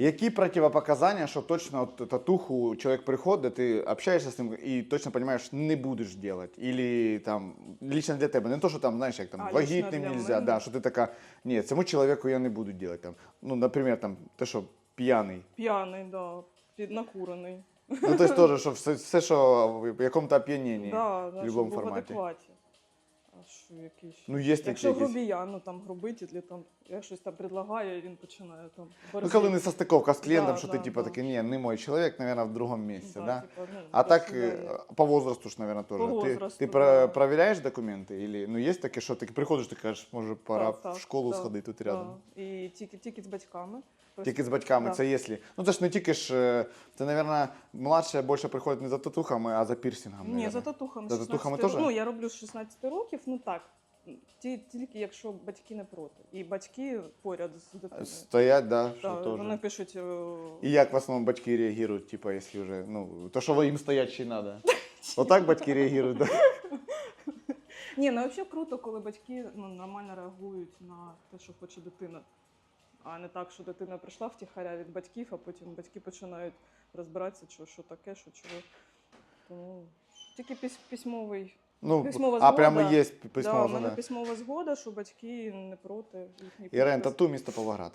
Які противопоказання, що точно от татуху чоловік приходить, ти общаєшся з ним і точно розумієш, не будеш робити. Ілі там лично для тебе. Не то, що там, знаєш, як там А, вагітним нельзя, да, що ти така, ні, цьому чоловіку я не буду робити. Там. Ну, наприклад, там, те, що п'яний. П'яний, да, накурений. Ну, тобто теж, що все, все, що в якому-то оп'яненні. Да, да, в будь-якому в форматі. адекваті. А що якийсь? Ну, є такі Якщо якісь. грубіян, ну там грубителі, там, я щось там предлагаю, і він починає там. Ну, коли не состиковка з клієнтом, Да, що да, ти, типу, да. такий, ні, не мой чоловік, мабуть, в другому місці, да? типа, ну, А так, персонально. э, по возрасту ж, наверное, тоже. По ты возрасту, ты про- да. проверяешь документы? Или, ну, есть таке, що ти приходиш, ти кажеш, може, пора Так, так, в школу так, сходити тут рядом. Да. І тільки, тільки з батьками. Тільки з батьками, Да. це якщо. Ну, це ж не тільки ж, е, це, наверное, младше більше приходить не за татухами, а за пірсингом. Ні, наверно. за татухами. За 16 татухами років. теж? Ну, я роблю з 16 років, ну так. Ті, тільки якщо батьки не проти. І батьки поряд з дитиною. Стоять, да, що Так, теж. вони пишуть. е, І як в основному батьки реагують, типа, якщо вже, ну, то, що їм стоять ще й надо. Отак батьки реагують, да? Ні, ну взагалі круто, коли батьки ну, нормально реагують на те, що хоче дитина. А не так, що дитина прийшла втіхаря від батьків, а потім батьки починають розбиратися, що, що таке, що чого. Тому тільки пись- письмовий. Ну, Письмова а згода. прямо є да, письмова в мене згода. письмова згода, що батьки не проти їхній Ірен, тату місто Павлоград.